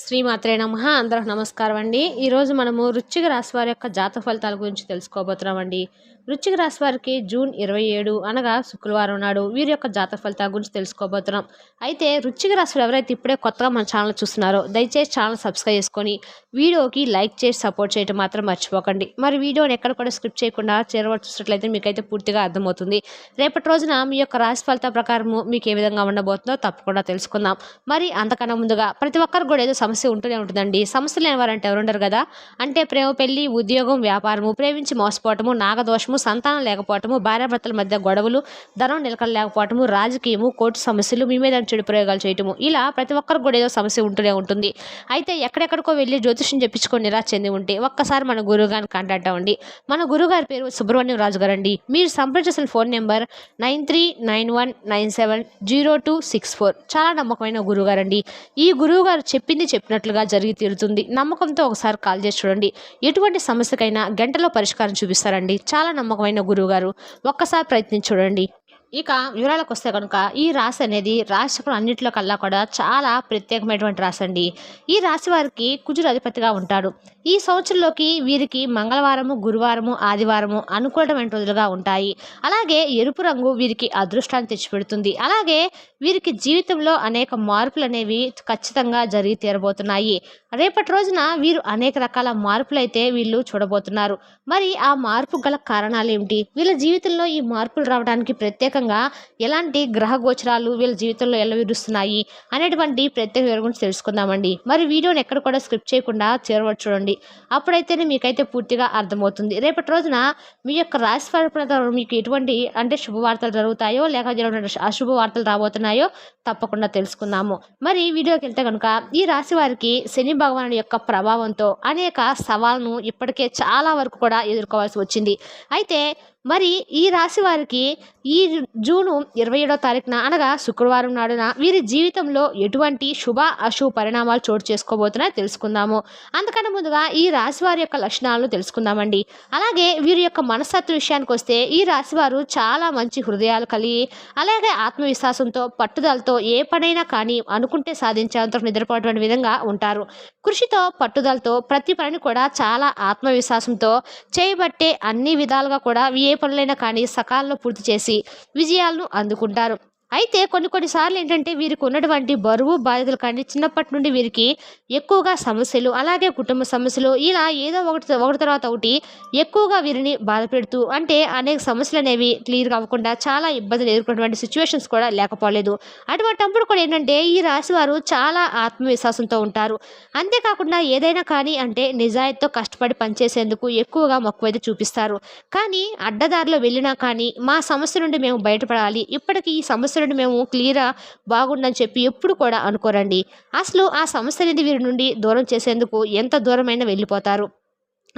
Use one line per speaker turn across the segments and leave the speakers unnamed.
శ్రీమాత్రే నమ. అందరూ నమస్కారం అండి. ఈరోజు మనము వృశ్చిక రాశి వారి యొక్క జాతక ఫలితాల గురించి తెలుసుకోబోతున్నామండి వృశ్చిక రాశి వారికి జూన్ ఇరవై ఏడు అనగా శుక్రవారం నాడు వీరి యొక్క జాతక ఫలితాల గురించి తెలుసుకోబోతున్నాం. అయితే వృశ్చిక రాశులు ఎవరైతే ఇప్పుడే కొత్తగా మన ఛానల్ చూస్తున్నారో దయచేసి ఛానల్ సబ్స్క్రైబ్ చేసుకొని వీడియోకి లైక్ చేసి సపోర్ట్ చేయడం మాత్రం మర్చిపోకండి. మరి వీడియోని ఎక్కడ కూడా స్క్రిప్ట్ చేయకుండా చేరవచ్చి చూసినట్లయితే మీకైతే పూర్తిగా అర్థమవుతుంది. రేపటి రోజున మీ యొక్క రాశి ఫలితాల ప్రకారము మీకు ఏ విధంగా ఉండబోతుందో తప్పకుండా తెలుసుకుందాం. మరి అంతకన్నా ముందుగా ప్రతి ఒక్కరికి కూడా ఏదో సమస్య ఉంటూనే ఉంటుందండి. సమస్య లేని వారంటే ఎవరు ఉండరు కదా? అంటే ప్రేమ పెళ్ళి ఉద్యోగం వ్యాపారము ప్రేమించి మోసపోవటము నాగదోషము సంతానం లేకపోవటము భార్యాభర్తల మధ్య గొడవలు ధనం నిలకడ లేకపోవటము రాజకీయము కోర్టు సమస్యలు మీ మీద చెడు ప్రయోగాలు చేయటము ఇలా ప్రతి ఒక్కరికి కూడా ఏదో సమస్య ఉంటూనే ఉంటుంది. అయితే ఎక్కడెక్కడికో వెళ్ళి జ్యోతిష్యం చెప్పించుకొని నిరాశ చెంది ఉంటే ఒక్కసారి మన గురువు గారిని కాంటాక్ట్ అవ్వండి మన గురుగారి పేరు సుబ్రహ్మణ్యం రాజు గారు అండి మీరు సంప్రదించిన phone number nine three nine one nine seven zero two six four. చాలా నమ్మకమైన గురువు గారండి ఈ గురువు గారు చెప్పింది చెప్పినట్లుగా జరిగి తీరుతుంది. నమ్మకంతో ఒకసారి కాల్ చేసి చూడండి. ఎటువంటి సమస్యకైనా గంటలో పరిష్కారం చూపిస్తారండి. చాలా నమ్మకమైన గురువు గారు ఒక్కసారి ప్రయత్నించి చూడండి. ఇక వివరాలకు వస్తే కనుక ఈ రాశి అనేది రాశికులు అన్నింటిలో కల్లా కూడా చాలా ప్రత్యేకమైనటువంటి రాశి అండి. ఈ రాశి వారికి కుజుడు అధిపతిగా ఉంటాడు. ఈ సంవత్సరంలోకి వీరికి మంగళవారము గురువారము ఆదివారము అనుకూలమైన రోజులుగా ఉంటాయి. అలాగే ఎరుపు రంగు వీరికి అదృష్టాన్ని తెచ్చిపెడుతుంది. అలాగే వీరికి జీవితంలో అనేక మార్పులు అనేవి ఖచ్చితంగా జరిగి తీరబోతున్నాయి. రేపటి రోజున వీరు అనేక రకాల మార్పులు అయితే వీళ్ళు చూడబోతున్నారు. మరి ఆ మార్పు గల కారణాలు ఏమిటి? వీళ్ళ జీవితంలో ఈ మార్పులు రావడానికి ప్రత్యేక ప్రత్యేకంగా ఎలాంటి గ్రహ గోచరాలు వీళ్ళ జీవితంలో ఎలా విరుస్తున్నాయి అనేటువంటి ప్రత్యేక వివరం గురించి తెలుసుకుందామండి. మరి వీడియోని ఎక్కడ కూడా స్క్రిప్ట్ చేయకుండా చేరవచ్చు చూడండి. అప్పుడైతేనే మీకైతే పూర్తిగా అర్థమవుతుంది. రేపటి రోజున మీ యొక్క రాశి ఫల మీకు ఎటువంటి అంటే శుభవార్తలు జరుగుతాయో లేక అశుభ వార్తలు రాబోతున్నాయో తప్పకుండా తెలుసుకుందాము. మరి వీడియోకి వెళ్తే కనుక ఈ రాశి వారికి శని భగవానుడి యొక్క ప్రభావంతో అనేక సవాళ్ళను ఇప్పటికే చాలా వరకు కూడా ఎదుర్కోవాల్సి వచ్చింది. అయితే మరి ఈ రాశి వారికి ఈ జూను ఇరవై ఏడో తారీఖున అనగా శుక్రవారం నాడున వీరి జీవితంలో ఎటువంటి శుభ అశుభ పరిణామాలు చోటు చేసుకోబోతున్నాయో తెలుసుకుందాము. అంతకన్నా ముందుగా ఈ రాశి వారి యొక్క లక్షణాలను తెలుసుకుందామండి. అలాగే వీరి యొక్క మనస్తత్వ విషయానికి వస్తే ఈ రాశి వారు చాలా మంచి హృదయాలు కలిగి అలాగే ఆత్మవిశ్వాసంతో పట్టుదలతో ఏ పనైనా కానీ అనుకుంటే సాధించేంత నిద్రపోవటువంటి విధంగా ఉంటారు. కృషితో పట్టుదలతో ప్రతి పనిని కూడా చాలా ఆత్మవిశ్వాసంతో చేయబట్టే అన్ని విధాలుగా కూడా ఏ పనులైనా కానీ సకాలంలో పూర్తి చేసి విజయాలను అందుకుంటారు. అయితే కొన్ని కొన్నిసార్లు ఏంటంటే వీరికి ఉన్నటువంటి బరువు బాధ్యతలు కానీ చిన్నప్పటి నుండి వీరికి ఎక్కువగా సమస్యలు అలాగే కుటుంబ సమస్యలు ఇలా ఏదో ఒకటి ఒకటి తర్వాత ఒకటి ఎక్కువగా వీరిని బాధపెడుతూ అంటే అనేక సమస్యలు అనేవి క్లియర్గా అవ్వకుండా చాలా ఇబ్బందులు ఎదుర్కొన్నటువంటి సిచ్యువేషన్స్ కూడా లేకపోలేదు. అటువంటప్పుడు కూడా ఏంటంటే ఈ రాశి వారు చాలా ఆత్మవిశ్వాసంతో ఉంటారు. అంతేకాకుండా ఏదైనా కానీ అంటే నిజాయితీతో కష్టపడి పనిచేసేందుకు ఎక్కువగా మక్కువ అయితే చూపిస్తారు. కానీ అడ్డదారిలో వెళ్ళినా కానీ మా సమస్య నుండి మేము బయటపడాలి ఇప్పటికీ ఈ సమస్య నుండి మేము క్లియరా బాగుండని చెప్పి ఎప్పుడు కూడా అనుకోరండి. అసలు ఆ సమస్య అనేది వీరి నుండి దూరం చేసేందుకు ఎంత దూరమైనా వెళ్ళిపోతారు.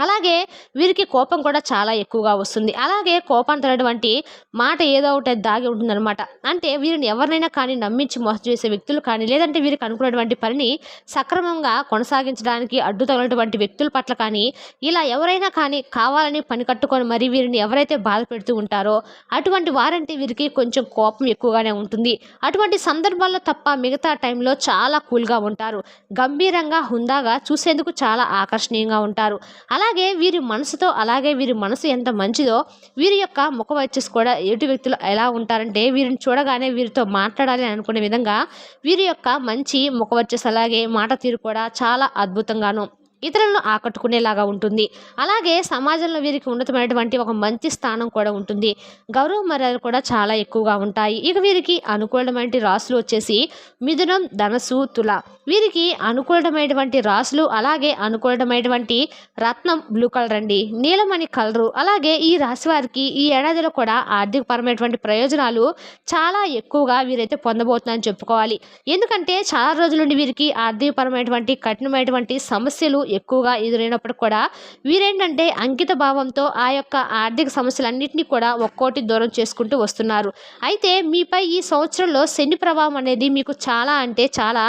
అలాగే వీరికి కోపం కూడా చాలా ఎక్కువగా వస్తుంది. అలాగే కోపాన్ని తనటువంటి మాట ఏదో ఒకటి దాగి ఉంటుందన్నమాట. అంటే వీరిని ఎవరినైనా కానీ నమ్మించి మోసం చేసే వ్యక్తులు కానీ లేదంటే వీరికి అనుకున్నటువంటి పనిని సక్రమంగా కొనసాగించడానికి అడ్డు తగినటువంటి వ్యక్తుల పట్ల కానీ ఇలా ఎవరైనా కానీ కావాలని పని కట్టుకొని మరి వీరిని ఎవరైతే బాధ పెడుతూ ఉంటారో అటువంటి వారంటే వీరికి కొంచెం కోపం ఎక్కువగానే ఉంటుంది. అటువంటి సందర్భాల్లో తప్ప మిగతా టైంలో చాలా కూల్గా ఉంటారు. గంభీరంగా హుందాగా చూసేందుకు చాలా ఆకర్షణీయంగా ఉంటారు. అలా అలాగే వీరి మనసుతో అలాగే వీరి మనసు ఎంత మంచిదో వీరి యొక్క ముఖ వచ్చేసి కూడా ఎటు వ్యక్తులు ఎలా ఉంటారంటే వీరిని చూడగానే వీరితో మాట్లాడాలి అని అనుకునే విధంగా వీరి యొక్క మంచి ముఖ వచ్చేసి అలాగే మాట తీరు కూడా చాలా అద్భుతంగాను ఇతరులను ఆకట్టుకునేలాగా ఉంటుంది. అలాగే సమాజంలో వీరికి ఉన్నతమైనటువంటి ఒక మంచి స్థానం కూడా ఉంటుంది. గౌరవ మర్యాదలు కూడా చాలా ఎక్కువగా ఉంటాయి. ఇక వీరికి అనుకూలమైన రాసులు వచ్చేసి మిథునం ధనసు తుల. వీరికి అనుకూలమైనటువంటి రాసులు అలాగే అనుకూలమైనటువంటి రత్నం బ్లూ కలర్ అండి. నీలమణి కలరు. అలాగే ఈ రాశి వారికి ఈ ఏడాదిలో కూడా ఆర్థికపరమైనటువంటి ప్రయోజనాలు చాలా ఎక్కువగా వీరైతే పొందబోతున్నారని చెప్పుకోవాలి. ఎందుకంటే చాలా రోజుల నుండి వీరికి ఆర్థికపరమైనటువంటి కఠినమైనటువంటి సమస్యలు ఎక్కువగా ఎదురైనప్పటికి కూడా వీరేంటంటే అంకిత భావంతో ఆ యొక్క ఆర్థిక సమస్యలన్నింటినీ కూడా ఒక్కోటి దూరం చేసుకుంటూ వస్తున్నారు. అయితే మీపై ఈ సంవత్సరంలో శని ప్రభావం అనేది మీకు చాలా అంటే చాలా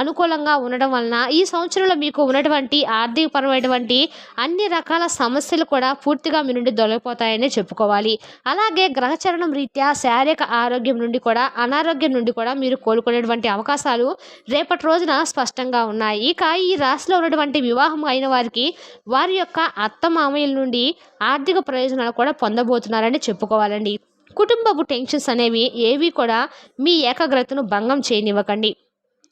అనుకూలంగా ఉండడం వలన ఈ సంవత్సరంలో మీకు ఉన్నటువంటి ఆర్థికపరమైనటువంటి అన్ని రకాల సమస్యలు కూడా పూర్తిగా మీ నుండి దొరికిపోతాయని చెప్పుకోవాలి. అలాగే గ్రహచరణం రీత్యా శారీరక ఆరోగ్యం నుండి కూడా అనారోగ్యం నుండి కూడా మీరు కోలుకునేటువంటి అవకాశాలు రేపటి రోజున స్పష్టంగా ఉన్నాయి. ఇక ఈ రాశిలో ఉన్నటువంటి వివాహ అయిన వారికి వారి యొక్క అత్త మామయ్యల నుండి ఆర్థిక ప్రయోజనాలు కూడా పొందబోతున్నారని చెప్పుకోవాలండి. కుటుంబపు టెన్షన్స్ అనేవి ఏవి కూడా మీ ఏకాగ్రతను భంగం చేయనివ్వకండి.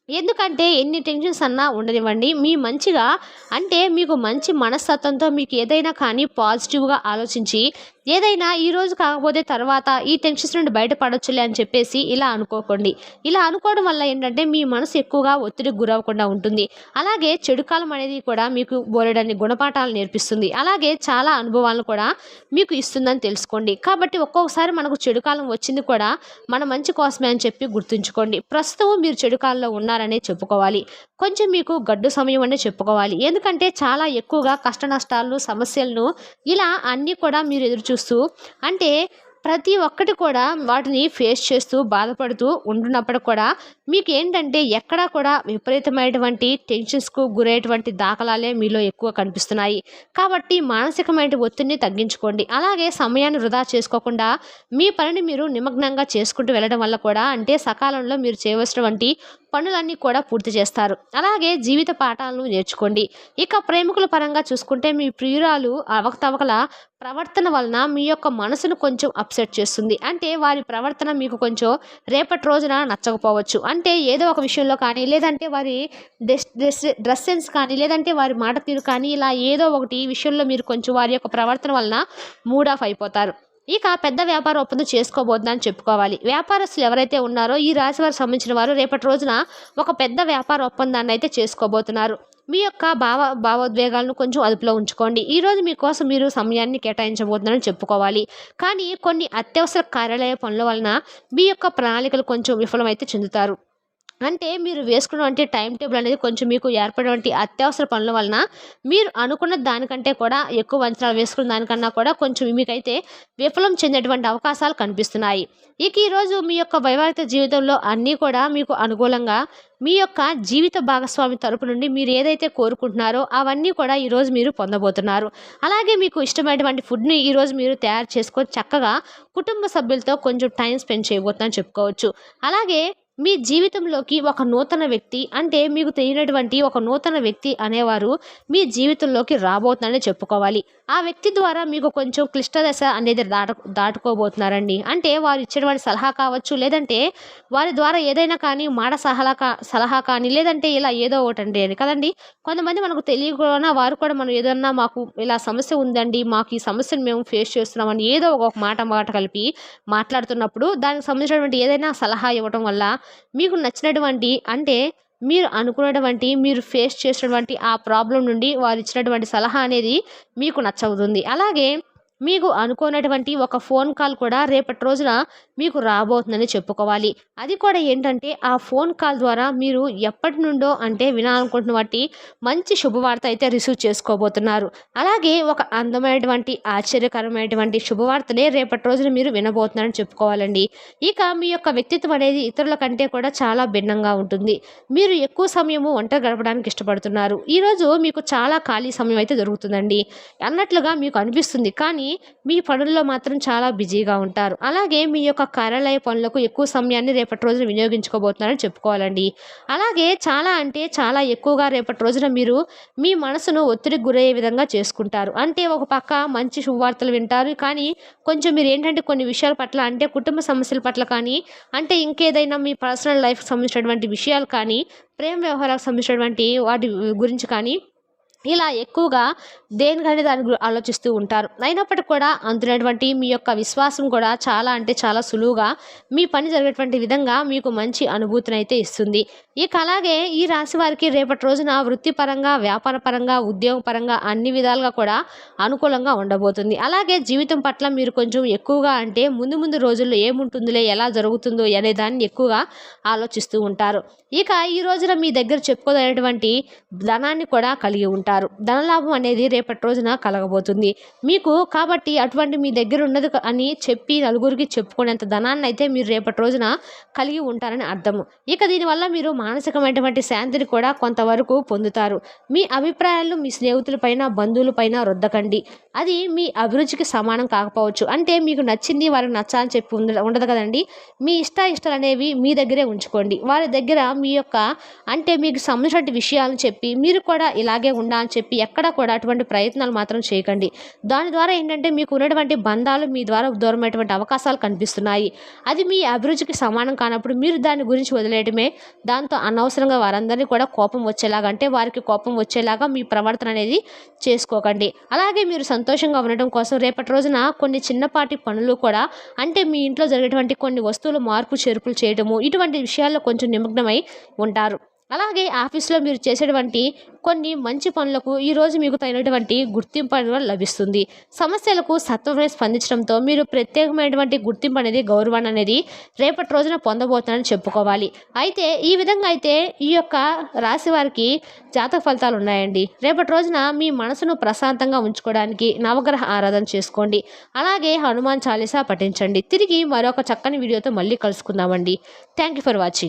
ఎందుకంటే ఎన్ని టెన్షన్స్ అన్నా ఉండనివ్వండి. మీ మంచిగా అంటే మీకు మంచి మనస్తత్వంతో మీకు ఏదైనా కానీ పాజిటివ్గా ఆలోచించి ఏదైనా ఈ రోజు కాకపోతే తర్వాత ఈ టెన్షన్స్ నుండి బయటపడొచ్చులే అని చెప్పేసి ఇలా అనుకోకండి. ఇలా అనుకోవడం వల్ల ఏంటంటే మీ మనసు ఎక్కువగా ఒత్తిడికి గురవ్వకుండా ఉంటుంది. అలాగే చెడు కాలం అనేది కూడా మీకు బోలెడన్ని గుణపాఠాలు నేర్పిస్తుంది. అలాగే చాలా అనుభవాలను కూడా మీకు ఇస్తుందని తెలుసుకోండి. కాబట్టి ఒక్కొక్కసారి మనకు చెడు కాలం వచ్చింది కూడా మన మంచి కోసమే అని చెప్పి గుర్తుంచుకోండి. ప్రస్తుతం మీరు చెడు కాలంలో ఉన్నారనే చెప్పుకోవాలి. కొంచెం మీకు గడ్డు సమయం అనే చెప్పుకోవాలి. ఎందుకంటే చాలా ఎక్కువగా కష్ట నష్టాలు సమస్యలను ఇలా అన్నీ కూడా మీరు ఎదురు చూస్తూ అంటే ప్రతి ఒక్కటి కూడా వాటిని ఫేస్ చేస్తూ బాధపడుతూ ఉంటున్నప్పుడు కూడా మీకు ఏంటంటే ఎక్కడా కూడా విపరీతమైనటువంటి టెన్షన్స్కు గురయ్యేటువంటి దాఖలాలే మీలో ఎక్కువ కనిపిస్తున్నాయి. కాబట్టి మానసికమైన ఒత్తిడిని తగ్గించుకోండి. అలాగే సమయాన్ని వృధా చేసుకోకుండా మీ పనిని మీరు నిమగ్నంగా చేసుకుంటూ వెళ్ళడం వల్ల కూడా అంటే సకాలంలో మీరు చేయవలసినటువంటి పనులన్నీ కూడా పూర్తి చేస్తారు. అలాగే జీవిత పాఠాలను నేర్చుకోండి. ఇక ప్రేమికుల పరంగా చూసుకుంటే మీ ప్రియురాలు అవకతవకల ప్రవర్తన వలన మీ యొక్క మనసును కొంచెం అప్సెట్ చేస్తుంది. అంటే వారి ప్రవర్తన మీకు కొంచెం రేపటి రోజున నచ్చకపోవచ్చు. అంటే ఏదో ఒక విషయంలో కానీ లేదంటే వారి డ్రెస్ డ్రెస్ డ్రెస్ సెన్స్ కానీ లేదంటే వారి మాట తీరు కానీ ఇలా ఏదో ఒకటి విషయంలో మీరు కొంచెం వారి యొక్క ప్రవర్తన వలన మూడ్ ఆఫ్ అయిపోతారు. ఇక పెద్ద వ్యాపార ఒప్పందం చేసుకోబోతుందని చెప్పుకోవాలి. వ్యాపారస్తులు ఎవరైతే ఉన్నారో ఈ రాశి వారికి సంబంధించిన వారు రేపటి రోజున ఒక పెద్ద వ్యాపార ఒప్పందాన్ని అయితే చేసుకోబోతున్నారు. మీ యొక్క భావ భావోద్వేగాలను కొంచెం అదుపులో ఉంచుకోండి. ఈరోజు మీకోసం మీరు సమయాన్ని కేటాయించబోతున్నారని చెప్పుకోవాలి. కానీ కొన్ని అత్యవసర కార్యాలయ పనుల వలన మీ యొక్క ప్రణాళికలు కొంచెం విఫలమైతే చెందుతారు. అంటే మీరు వేసుకున్నటువంటి టైం టేబుల్ అనేది కొంచెం మీకు ఏర్పడినటువంటి అత్యవసర పనుల వలన మీరు అనుకున్న దానికంటే కూడా ఎక్కువ అంచనాలు వేసుకున్న దానికన్నా కూడా కొంచెం మీకైతే విఫలం చెందేటువంటి అవకాశాలు కనిపిస్తున్నాయి. ఇక ఈరోజు మీ యొక్క వైవాహిక జీవితంలో అన్నీ కూడా మీకు అనుకూలంగా మీ యొక్క జీవిత భాగస్వామి తరపు నుండి మీరు ఏదైతే కోరుకుంటున్నారో అవన్నీ కూడా ఈరోజు మీరు పొందబోతున్నారు. అలాగే మీకు ఇష్టమైనటువంటి ఫుడ్ని ఈరోజు మీరు తయారు చేసుకొని చక్కగా కుటుంబ సభ్యులతో కొంచెం టైం స్పెండ్ చేయబోతుందని చెప్పుకోవచ్చు. అలాగే మీ జీవితంలోకి ఒక నూతన వ్యక్తి అంటే మీకు తెలియనటువంటి ఒక నూతన వ్యక్తి అనేవారు మీ జీవితంలోకి రాబోతున్నారని చెప్పుకోవాలి. ఆ వ్యక్తి ద్వారా మీకు కొంచెం క్లిష్ట దశ అనేది దాట దాటుకోబోతున్నారండి. అంటే వారు ఇచ్చేటువంటి సలహా కావచ్చు లేదంటే వారి ద్వారా ఏదైనా కానీ మాట సలహా కా సలహా కానీ లేదంటే ఇలా ఏదో ఒకటి అండి అని కదండి. కొంతమంది మనకు తెలియకుండా వారు కూడా మనం ఏదన్నా మాకు ఇలా సమస్య ఉందండి మాకు ఈ సమస్యను మేము ఫేస్ చేస్తున్నామని ఏదో ఒక మాట మాట కలిపి మాట్లాడుతున్నప్పుడు దానికి సంబంధించినటువంటి ఏదైనా సలహా ఇవ్వటం వల్ల మీకు నచ్చినటువంటి అంటే మీరు అనుకున్నటువంటి మీరు ఫేస్ చేసినటువంటి ఆ ప్రాబ్లం నుండి వారు ఇచ్చినటువంటి సలహా అనేది మీకు నచ్చవుతుంది అలాగే మీకు అనుకోనటువంటి ఒక ఫోన్ కాల్ కూడా రేపటి రోజున మీకు రాబోతుందని చెప్పుకోవాలి. అది కూడా ఏంటంటే ఆ ఫోన్ కాల్ ద్వారా మీరు ఎప్పటి నుండో అంటే వినాలనుకుంటున్న వాటి మంచి శుభవార్త అయితే రిసీవ్ చేసుకోబోతున్నారు. అలాగే ఒక అందమైనటువంటి ఆశ్చర్యకరమైనటువంటి శుభవార్తనే రేపటి రోజున మీరు వినబోతున్నారని చెప్పుకోవాలండి. ఇక మీ యొక్క వ్యక్తిత్వం అనేది ఇతరుల కంటే కూడా చాలా భిన్నంగా ఉంటుంది. మీరు ఎక్కువ సమయము వంట గడపడానికి ఇష్టపడుతున్నారు. ఈరోజు మీకు చాలా ఖాళీ సమయం అయితే దొరుకుతుందండి. అన్నట్లుగా మీకు అనిపిస్తుంది. కానీ మీ పనుల్లో మాత్రం చాలా బిజీగా ఉంటారు. అలాగే మీ యొక్క కార్యాలయ పనులకు ఎక్కువ సమయాన్ని రేపటి రోజున వినియోగించుకోబోతున్నారని చెప్పుకోవాలండి. అలాగే చాలా అంటే చాలా ఎక్కువగా రేపటి రోజున మీరు మీ మనసును ఒత్తిడికి గురయ్యే విధంగా చేసుకుంటారు. అంటే ఒక పక్క మంచి శుభవార్తలు వింటారు కానీ కొంచెం మీరు ఏంటంటే కొన్ని విషయాల పట్ల అంటే కుటుంబ సమస్యల పట్ల కానీ అంటే ఇంకేదైనా మీ పర్సనల్ లైఫ్కి సంబంధించినటువంటి విషయాలు కానీ ప్రేమ వ్యవహారాలకు సంబంధించినటువంటి వాటి గురించి కానీ ఇలా ఎక్కువగా దేనికని దాని ఆలోచిస్తూ ఉంటారు. అయినప్పటికీ కూడా అందునటువంటి మీ యొక్క విశ్వాసం కూడా చాలా అంటే చాలా సులువుగా మీ పని జరిగేటువంటి విధంగా మీకు మంచి అనుభూతిని అయితే ఇస్తుంది. ఇక అలాగే ఈ రాశి వారికి రేపటి రోజున వృత్తిపరంగా వ్యాపార పరంగా ఉద్యోగపరంగా అన్ని విధాలుగా కూడా అనుకూలంగా ఉండబోతుంది. అలాగే జీవితం పట్ల మీరు కొంచెం ఎక్కువగా అంటే ముందు ముందు రోజుల్లో ఏముంటుందిలే ఎలా జరుగుతుందో అనే దాన్ని ఎక్కువగా ఆలోచిస్తూ ఉంటారు. ఇక ఈ రోజున మీ దగ్గర చెప్పుకోదగినటువంటి ధనాన్ని కూడా కలిగి ఉంటారు. ఉంటారు ధనలాభం అనేది రేపటి రోజున కలగబోతుంది. మీకు కాబట్టి అటువంటి మీ దగ్గర ఉన్నది అని చెప్పి నలుగురికి చెప్పుకునేంత ధనాన్ని అయితే మీరు రేపటి రోజున కలిగి ఉంటారని అర్థము. ఇక దీనివల్ల మీరు మానసికమైనటువంటి శాంతిని కూడా కొంతవరకు పొందుతారు. మీ అభిప్రాయాలు మీ స్నేహితులపైన బంధువులపైన రుద్దకండి. అది మీ అభిరుచికి సమానం కాకపోవచ్చు. అంటే మీకు నచ్చింది వారికి నచ్చాలని చెప్పి ఉండదు కదండి. మీ ఇష్ట ఇష్టాలు అనేవి మీ దగ్గరే ఉంచుకోండి. వారి దగ్గర మీ యొక్క అంటే మీకు సంబంధించిన విషయాలను చెప్పి మీరు కూడా ఇలాగే అని చెప్పి ఎక్కడ కూడా అటువంటి ప్రయత్నాలు మాత్రం చేయకండి. దాని ద్వారా ఏంటంటే మీకు ఉన్నటువంటి బంధాలు మీ ద్వారా దూరమైనటువంటి అవకాశాలు కనిపిస్తున్నాయి. అది మీ అభిరుచికి సమానం కానప్పుడు మీరు దాని గురించి వదిలేయడమే దాంతో అనవసరంగా వారందరినీ కూడా కోపం వచ్చేలాగా అంటే వారికి కోపం వచ్చేలాగా మీ ప్రవర్తన అనేది చేసుకోకండి. అలాగే మీరు సంతోషంగా ఉండటం కోసం రేపటి రోజున కొన్ని చిన్నపాటి పనులు కూడా అంటే మీ ఇంట్లో జరిగేటువంటి కొన్ని వస్తువులు మార్పు చేర్పులు చేయడము ఇటువంటి విషయాల్లో కొంచెం నిమగ్నమై ఉంటారు. అలాగే ఆఫీస్లో మీరు చేసేటువంటి కొన్ని మంచి పనులకు ఈరోజు మీకు తగినటువంటి గుర్తింపు అనేది లభిస్తుంది. సమస్యలకు సత్వమే స్పందించడంతో మీరు ప్రత్యేకమైనటువంటి గుర్తింపు అనేది గౌరవాన్ని అనేది రేపటి రోజున పొందబోతున్నారని చెప్పుకోవాలి. అయితే ఈ విధంగా అయితే ఈ యొక్క రాశి వారికి జాతక ఫలితాలు ఉన్నాయండి. రేపటి రోజున మీ మనసును ప్రశాంతంగా ఉంచుకోవడానికి నవగ్రహ ఆరాధన చేసుకోండి. అలాగే హనుమాన్ చాలీసా పఠించండి. తిరిగి మరొక చక్కని వీడియోతో మళ్ళీ కలుసుకుందామండి. Thank you for watching